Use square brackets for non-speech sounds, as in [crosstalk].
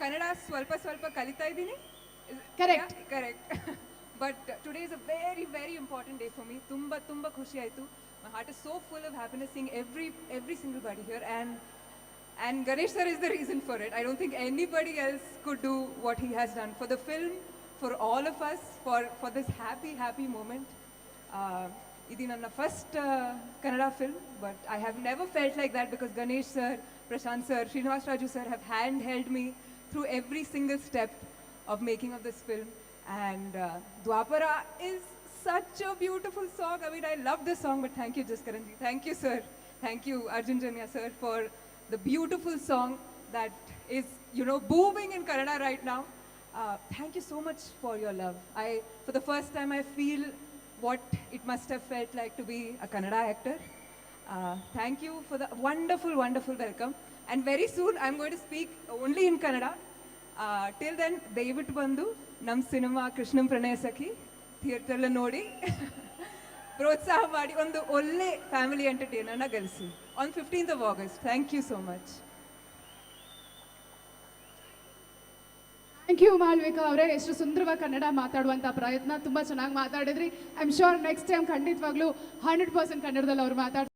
ಕನ್ನಡ ಸ್ವಲ್ಪ ಸ್ವಲ್ಪ ಕಲಿತಾ ಇದ್ದೀನಿ Correct. Correct [laughs] but today is a very very important day for me ತುಂಬ ತುಂಬ ಖುಷಿ ಆಯಿತು my heart is so full of happiness Singh every every single body here and And Ganesh sir is the reason for it. I don't think anybody else could do what he has done for the film, for all of us, for, for this happy, happy moment. Uh, ఇది ನನ್ನ first Kannada film but I have never felt like that because Ganesh sir Prashanth sir Srinivas Raju sir have hand held me through every single step of making of this film. And uh, Dwapara is such a beautiful song. I mean, I love this song, but thank you, Jaskaranji. Thank you, sir. Thank you, Arjun Janya, sir, for the beautiful song that is, you know, booming in Kannada right now. Uh, thank you so much for your love. I, for the first time, I feel what it must have felt like to be a Kannada actor. Uh, thank you for the wonderful, wonderful welcome. And very soon, I'm going to speak only in Kannada. till then ದಯವಿಟ್ಟು ಬಂದು ನಮ್ಮ cinema ಕೃಷ್ಣಂ ಪ್ರಣಯ ಸಖಿ ಥಿಯೇಟ್ರಲ್ಲಿ ನೋಡಿ ಪ್ರೋತ್ಸಾಹ ಮಾಡಿ ಒಂದು ಒಳ್ಳೆ ಫ್ಯಾಮಿಲಿ ಎಂಟರ್ಟೈನರ್ನ ಗಳಿಸಿ on fifteenth August thank you so much thank you Malvika ಅವರೇ, ಎಷ್ಟು ಸುಂದರವಾಗಿ ಕನ್ನಡ ಮಾತಾಡುವಂಥ ಪ್ರಯತ್ನ. ತುಂಬ ಚೆನ್ನಾಗಿ ಮಾತಾಡಿದ್ರಿ. I am sure next time ಖಂಡಿತವಾಗ್ಲೂ ಹಂಡ್ರೆಡ್ ಪರ್ಸೆಂಟ್ ಕನ್ನಡದಲ್ಲಿ ಅವ್ರು ಮಾತಾಡ್ತಾರೆ.